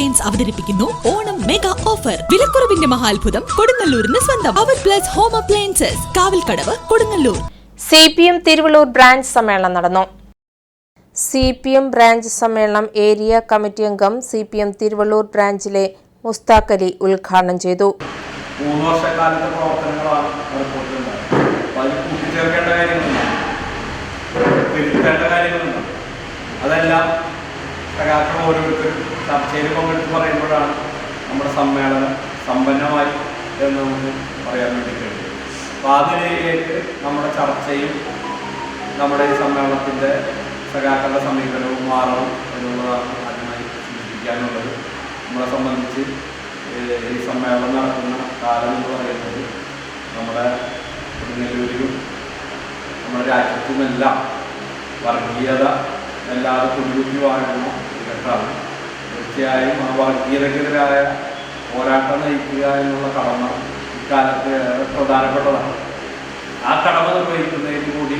Appliance അവതരിപ്പിക്കുന്നു Onam mega offer വിലക്കുറവിന്റെ മഹാത്ഭുതം കൊടുങ്ങല്ലൂരിന് സ്വന്തം. അവർ plus home appliances Kavalkadavu Kodungallur. C P M Thiruvallur branch സമ്മേളനം നടന്നു. സി പി എം ബ്രാഞ്ച് സമ്മേളനം ഏരിയ കമ്മിറ്റി അംഗം സി പി എം തിരുവള്ളൂർ ബ്രാഞ്ചിലെ മുസ്താഖ് അലി ഉദ്ഘാടനം ചെയ്തു. മൂന്ന് വർഷക്കാലത്തെ പ്രവർത്തനങ്ങളാണ് റിപ്പോർട്ടിലുണ്ടായത് സഖാക്കൾ ഓരോരുത്തരും ചർച്ചയിൽ പങ്കെടുത്ത് പറയുമ്പോഴാണ് നമ്മുടെ സമ്മേളനം സമ്പന്നമായി എന്ന് നമുക്ക് പറയാൻ വേണ്ടി കഴിയും. അപ്പോൾ അതിലേക്ക് നമ്മുടെ ചർച്ചയും നമ്മുടെ ഈ സമ്മേളനത്തിന്റെ സഖാക്കളുടെ സമീപനവും മാറണം എന്നുള്ളതാണ് ആദ്യമായി സൂചിപ്പിക്കാനുള്ളത്. നമ്മളെ സംബന്ധിച്ച് ഈ സമ്മേളനം നടക്കുന്ന കാലം എന്ന് പറയുന്നത് നമ്മുടെ കൊടുങ്ങല്ലൂരിലും നമ്മുടെ രാജ്യത്തുമെല്ലാം വർഗീയത എല്ലാവരും കുടികുത്തി വാഴുന്ന ഇടത്താണ് തീർച്ചയായും ആ വർഗീയതക്കെതിരായ പോരാട്ടം നയിക്കുക എന്നുള്ള കടമ ഇക്കാലത്ത് പ്രധാനപ്പെട്ടതാണ്. ആ കടമ നിർവഹിക്കുന്നതിന് കൂടി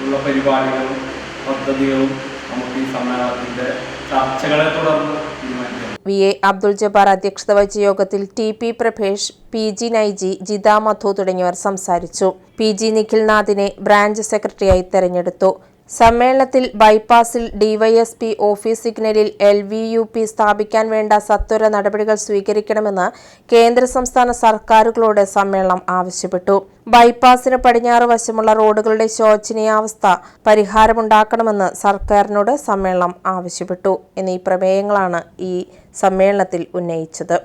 ഉള്ള പരിപാടികളും പദ്ധതികളും നമുക്ക് ഈ സമ്മേളനത്തിന്റെ ചർച്ചകളെ തുടർന്ന് തീരുമാനിക്കാം. വി. എ. അബ്ദുൾ ജബ്ബാർ അധ്യക്ഷത വഹിച്ച യോഗത്തിൽ T. P. Prabhesh P. G. Naiji Jitha Madhu തുടങ്ങിയവർ സംസാരിച്ചു. പി. ജി. നിഖിൽനാഥിനെ ബ്രാഞ്ച് സെക്രട്ടറിയായി തെരഞ്ഞെടുത്തു. സമ്മേളനത്തിൽ ബൈപ്പാസിൽ ഡിവൈഎസ്പി ഓഫീസ് സിഗ്നലിൽ എൽ വി യു പി സ്ഥാപിക്കാൻ വേണ്ട സത്വര നടപടികൾ സ്വീകരിക്കണമെന്ന് കേന്ദ്ര സംസ്ഥാന സർക്കാരുകളോട് സമ്മേളനം ആവശ്യപ്പെട്ടു. ബൈപ്പാസിന് പടിഞ്ഞാറ് വശമുള്ള റോഡുകളുടെ ശോചനീയാവസ്ഥ പരിഹാരമുണ്ടാക്കണമെന്ന് സർക്കാരിനോട് സമ്മേളനം ആവശ്യപ്പെട്ടു. എന്നീ പ്രമേയങ്ങളാണ് ഈ സമ്മേളനത്തിൽ ഉന്നയിച്ചത്.